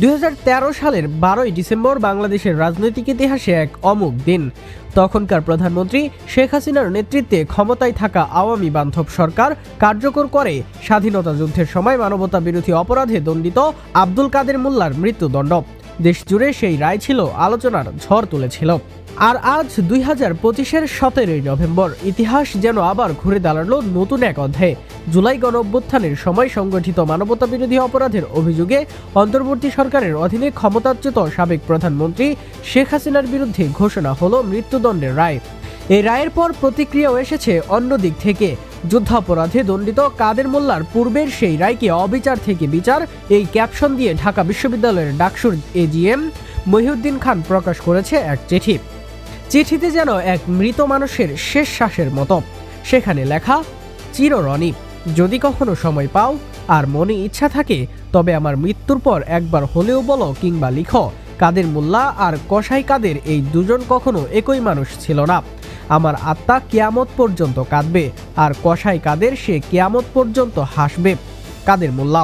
দুই হাজার তেরো সালের বারোই ডিসেম্বর বাংলাদেশের রাজনৈতিক ইতিহাসে এক অমুক দিন। তখনকার প্রধানমন্ত্রী শেখ হাসিনার নেতৃত্বে ক্ষমতায় থাকা আওয়ামী বান্ধব সরকার কার্যকর করে। স্বাধীনতা যুদ্ধের সময় মানবতা বিরোধী অপরাধে দণ্ডিত আব্দুল কাদের মোল্লার মৃত্যুদণ্ড। দেশ জুড়ে সেই রায় ছিল, আলোচনার ঝড় তুলেছিল। আর আজ দুই হাজার পঁচিশের সতেরোই নভেম্বর। ইতিহাস যেন আবার ঘুরে দাঁড়াল নতুন এক অধ্যায়ে। জুলাই গণ অভ্যুত্থানের সময় সংগঠিত মানবতা বিরোধী অপরাধের অভিযোগে অন্তর্বর্তী সরকারের অধীনে ক্ষমতাচ্যুত সাবেক প্রধানমন্ত্রী শেখ হাসিনার বিরুদ্ধে ঘোষণা হলো মৃত্যুদণ্ডের রায়। এই রায়ের পর প্রতিক্রিয়াও এসেছে অন্য দিক থেকে। যুদ্ধাপরাধে দণ্ডিত কাদের মোল্লার পূর্বের সেই রায়কে অবিচার থেকে বিচার এই ক্যাপশন দিয়ে ঢাকা বিশ্ববিদ্যালয়ের ডাকসুর এজিএম মহিউদ্দিন খান প্রকাশ করেছে এক চিঠি। চিঠিতে যেন এক মৃত মানুষের শেষ শ্বাসের মতো। সেখানে লেখা, চিররণী, যদি কখনো সময় পাও আর মনে ইচ্ছা থাকে, তবে আমার মৃত্যুর পর একবার হলেও বলো কিংবা লিখো, কাদের মোল্লা আর কসাই কাদের এই দুজন কখনো একই মানুষ ছিল না। আমার আত্মা কেয়ামত পর্যন্ত কাঁদবে, আর কসাই কাদের সে কেয়ামত পর্যন্ত হাসবে। কাদের মোল্লা